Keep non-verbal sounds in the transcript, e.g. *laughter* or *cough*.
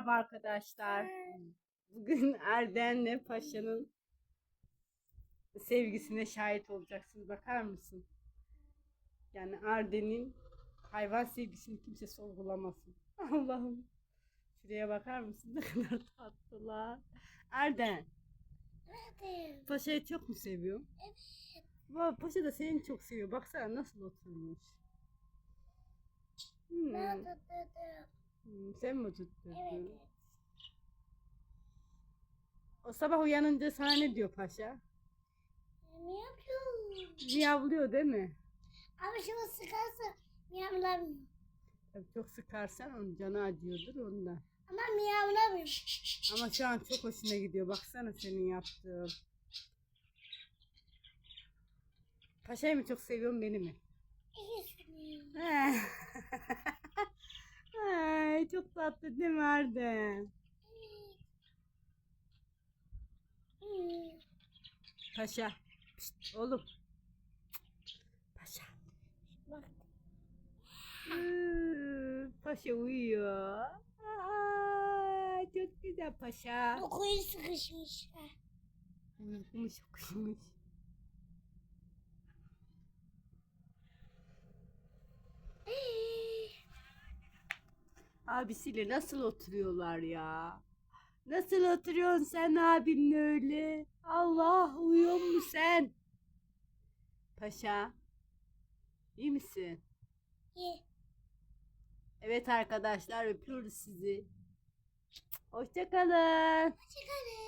Merhaba arkadaşlar. Bugün *laughs* Erden'le Paşa'nın sevgisine şahit olacaksınız. Bakar mısın? Yani Erden'in hayvan sevgisini kimse sorgulamasın. *laughs* Allah'ım. Şuraya bakar mısın? *laughs* Ne kadar tatlılar. Erden. Evet. Paşa'yı çok mu seviyor? Evet. Paşa da seni çok seviyor. Baksana nasıl oturmuş. Hmm. Tuttum. Hmm, Sen mi tutturdun? Evet. O sabah uyanınca sana ne diyor paşa? Ne yapıyor? Miyavlıyor değil mi? Ama şunu sıkarsa miyavlamıyor. Tabii çok sıkarsan onun canı acıyordur ondan. Ama miyavlamıyor. Ama şu an çok hoşuna gidiyor. Baksana senin yaptığın. Paşayı mı çok seviyorsun beni mi? Çok tatlı değil mi Arden? Paşa. Pişt, oğlum. Paşa. Bak. Paşa uyuyor. Aa, çok güzel paşa. Bu kuyu sıkışmış. Uyumuş okumuş. Abisiyle nasıl oturuyorlar ya? Nasıl oturuyorsun sen abinle öyle? Allah uyuyor mu sen? Paşa. iyi misin? Ye. Evet arkadaşlar öpüyoruz sizi. Hoşçakalın. Bay.